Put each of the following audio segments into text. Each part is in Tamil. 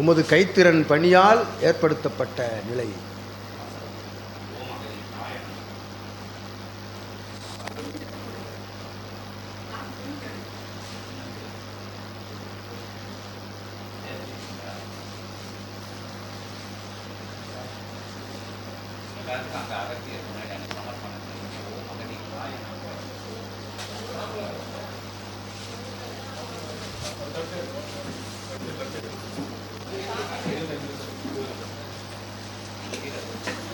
உமது கைத்திறன் பணியால் ஏற்படுத்தப்பட்ட நிலை. எல்லாத்துக்கும் Thank you.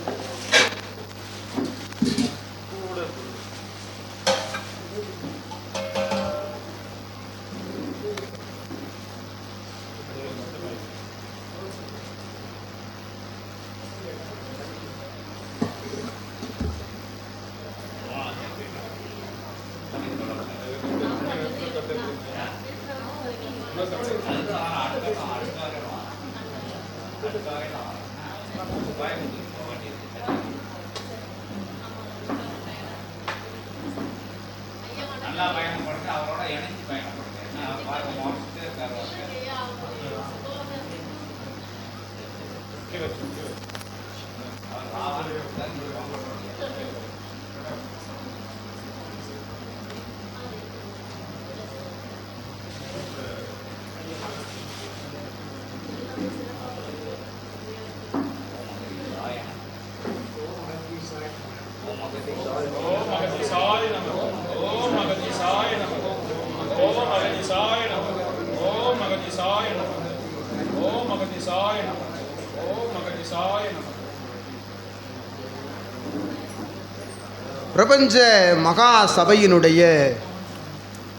பிரபஞ்ச மகா சபையினுடைய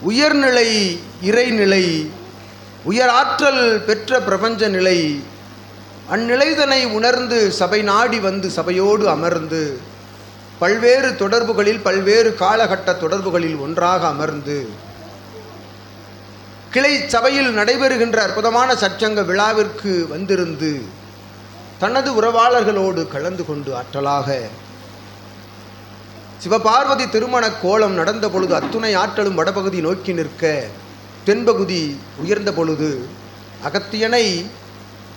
உயர்நிலை இறைநிலை உயராற்றல் பெற்ற பிரபஞ்ச நிலை அந்நிலைதனை உணர்ந்து சபை நாடி வந்து சபையோடு அமர்ந்து பல்வேறு தொடர்புகளில் பல்வேறு காலகட்ட தொடர்புகளில் ஒன்றாக அமர்ந்து கிளை சபையில் நடைபெறுகின்ற அற்புதமான சச்சங்க விழாவிற்கு வந்திருந்து தனது உறவாளர்களோடு கலந்து கொண்டு ஆற்றலாக சிவபார்வதி திருமண கோலம் நடந்த பொழுது அத்துணை ஆற்றலும் வடபகுதி நோக்கி நிற்க தென்பகுதி உயர்ந்த பொழுது அகத்தியனை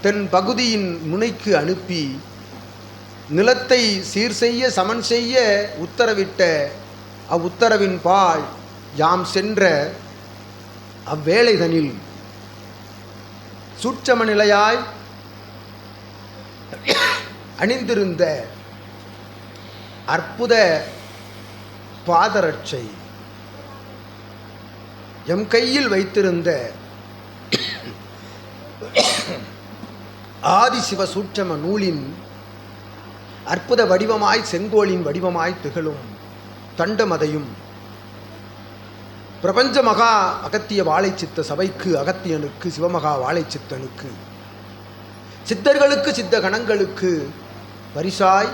தென் பகுதியின் முனைக்கு அனுப்பி நிலத்தை சீர் செய்ய சமன் செய்ய உத்தரவிட்ட அவ்வுத்தரவின் பால் யாம் சென்ற அவ்வேளைதனில். சூட்சம நிலையாய் அணிந்திருந்த அற்புத பாதரட்சை. எம் கையில் வைத்திருந்த ஆதிசிவ சூட்சம நூலின் அற்புத வடிவமாய் செங்கோலின் வடிவமாய் திகழும் தண்டமதையும் பிரபஞ்ச மகா அகத்திய வாழைச்சித்த சபைக்கு அகத்தியனுக்கு சிவமகா வாழைச்சித்தனுக்கு சித்தர்களுக்கு சித்த கணங்களுக்கு பரிசாய்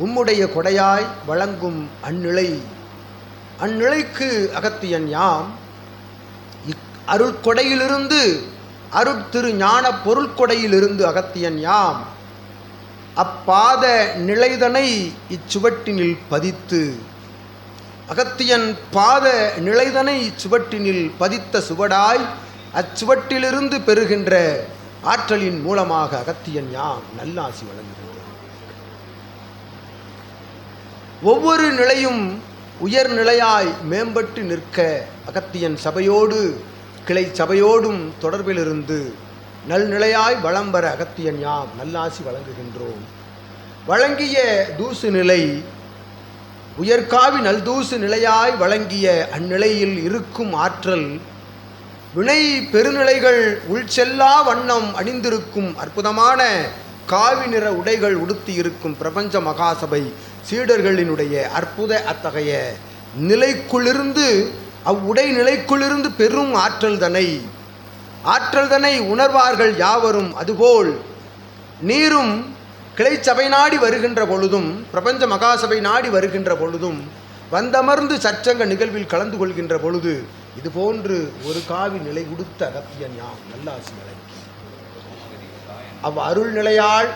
உம்முடைய கொடையாய் வழங்கும் அந்நிலை. அந்நிலைக்கு அகத்தியன் யாம்? இக் அருட்கொடையிலிருந்து அருட்திரு ஞான பொருள்கொடையிலிருந்து அகத்தியன் யாம்? அப்பாத நிலைதனை இச்சுவட்டினில் பதித்து. அகத்தியன் பாத நிலைதனை இச்சுவட்டினில் பதித்த சுவடாய் அச்சுவட்டிலிருந்து பெறுகின்ற ஆற்றலின் மூலமாக அகத்தியன் யாம் நல்லாசி வழங்குகிறான். ஒவ்வொரு நிலையும் உயர்நிலையாய் மேம்பட்டு நிற்க அகத்தியன் சபையோடு கிளை சபையோடும் தொடர்பிலிருந்து நல்நிலையாய் வளம் வர அகத்தியன் யாம் நல்லாசி வழங்குகின்றோம். வழங்கிய தூசு நிலை உயர்காவி நல்தூசு நிலையாய் வழங்கிய அந்நிலையில் இருக்கும் ஆற்றல் வினை பெருநிலைகள் உள்செல்லா வண்ணம் அணிந்திருக்கும் அற்புதமான காவி நிற உடைகள் உடுத்தி இருக்கும் பிரபஞ்ச மகாசபை சீடர்களினுடைய அற்புத அத்தகைய நிலைக்குள்ளிருந்து அவ்வுடை நிலைக்குள்ளிருந்து பெரும் ஆற்றல் தனை. ஆற்றல் தனை உணர்வார்கள் யாவரும் அதுபோல் நீரும் கிளை சபை நாடி வருகின்ற பொழுதும் பிரபஞ்ச மகாசபை நாடி வருகின்ற பொழுதும் வந்தமர்ந்து சச்சங்க நிகழ்வில் கலந்து கொள்கின்ற பொழுது இதுபோன்று ஒரு காவி நிலை உடுத்த அகத்தியன் யாம் நல்லாசி நிலை அவ் அருள் நிலையால்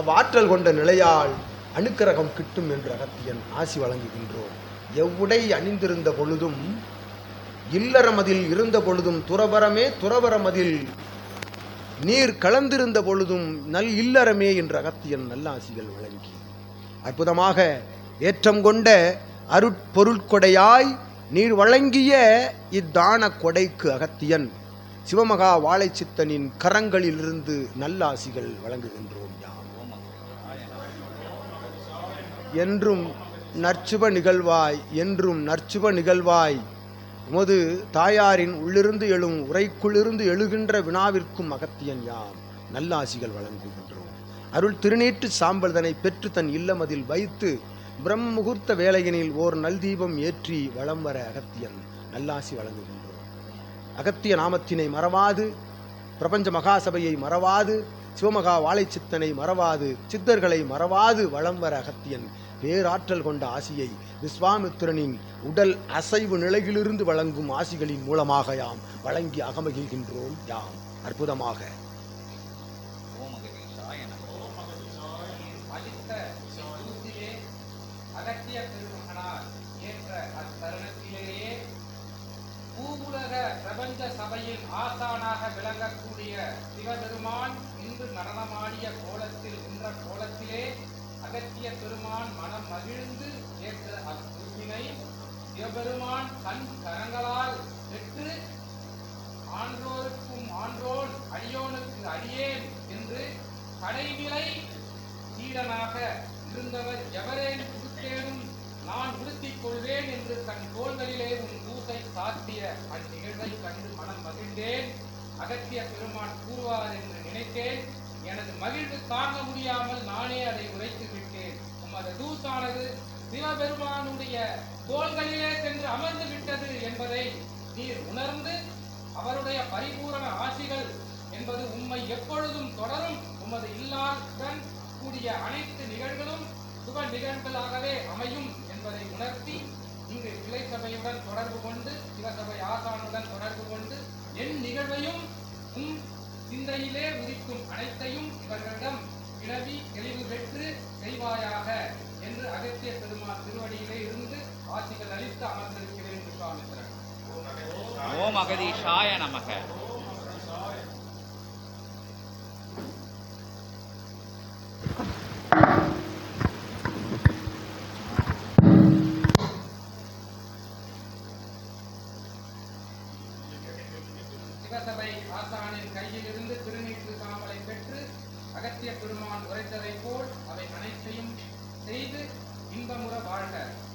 அவ் ஆற்றல் கொண்ட நிலையால் அணுக்கரகம் கிட்டும் என்று அகத்தியன் ஆசி வழங்குகின்றோம். எவ்வுடை அணிந்திருந்த பொழுதும் இல்லறமதில் இருந்த பொழுதும் துறவரமே துறவரமதில் நீர் கலந்திருந்த பொழுதும் நல் இல்லறமே என்று அகத்தியன் நல்லாசிகள் வழங்கி. அற்புதமாக ஏற்றம் கொண்ட அருட்பொருட்கொடையாய் நீர் வழங்கிய இத்தான கொடைக்கு அகத்தியன் சிவமகா வாழைச்சித்தனின் கரங்களிலிருந்து நல்லாசிகள் வழங்குகின்றோம் யாம். என்றும் நற்சுப நிகழ்வாய் என்றும் நற்சுப நிகழ்வாய். உமது தாயாரின் உள்ளிருந்து எழும் உரைக்குள்ளிருந்து எழுகின்ற வினாவிற்கும் அகத்தியன் யாம். நல்லாசிகள் வழங்குகின்றோம். அருள் திருநீற்று சாம்பல்தனை பெற்று தன் இல்லமதில் வைத்து பிரம்ம முகூர்த்த ஓர் நல்தீபம் ஏற்றி வளம் வர அகத்தியன் நல்லாசி வழங்குகின்றோம். அகத்திய நாமத்தினை மறவாது பிரபஞ்ச மகாசபையை மறவாது சிவமகா வாழைச்சித்தனை மறவாது சித்தர்களை மறவாது வளம் வர அகத்தியன். பேராற்றல் கொண்ட ஆசியை விஸ்வாமித்திரனின் உடல் அசைவு நிலையிலிருந்து வழங்கும் ஆசிகளின் மூலமாக யாம் வழங்கி அகமகிழ்கின்றோம் யாம். அற்புதமாக. அகத்திய பிரபஞ்ச சபையில் ஆசானாக விளங்கக்கூடிய சிவபெருமான் இன்று நடனமாடிய கோலத்தில் நின்ற கோலத்திலே அகத்திய பெருமான் மனம் மகிழ்ந்து ஏற்ற அக்குவினை சிவபெருமான் தன் கரங்களால் பெற்று ஆன்றோருக்கும் ஆன்றோன் அடியோனுக்கு அடியேன் என்று கடைவிலை சீடனாக இருந்தவர் எவரேன் உடுத்தேனும் நான் உடுத்திக் கொள்வேன் என்று தன் தோள்களிலே உன் பூசை சாத்திய அந்நிகழ்வை கண்டு மனம் மகிழ்ந்தேன். அகத்திய பெருமான் கூறுவார் என்று நினைத்தேன். எனது மகிழ்வு தாங்க முடியாமல் நானே அதை உரைத்து விட்டேன். உமது தூசானது சிவபெருமானுடைய தோள்களிலே சென்று அமர்ந்து விட்டது என்பதை நீர் உணர்ந்து அவருடைய பரிபூரண ஆசிகள் என்பது உம்மை எப்பொழுதும் தொடரும். உமது இல்லாதுடன் கூடிய அனைத்து நிகழ்வுகளும் சுப நிகழ்வுகளாகவே அமையும். என்பதை உணர்த்தி இங்கு கிளை சபையுடன் தொடர்பு கொண்டு சிவசபை ஆசானுடன் தொடர்பு கொண்டு என் நிகழ்வையும் உம் சிந்தையிலே உதிக்கும் அனைத்தையும் இவர்களிடம் வினவி தெளிவு பெற்று செய்வாயாக என்று அகத்திய பெருமாள் திருவடியிலே இருந்து ஆட்சிகள் அளித்து அமர்ந்திருக்கிறேன் விஸ்வாமித்திரன் ஓம் அகதீஷாய நமக. उनका मुरा भाट है।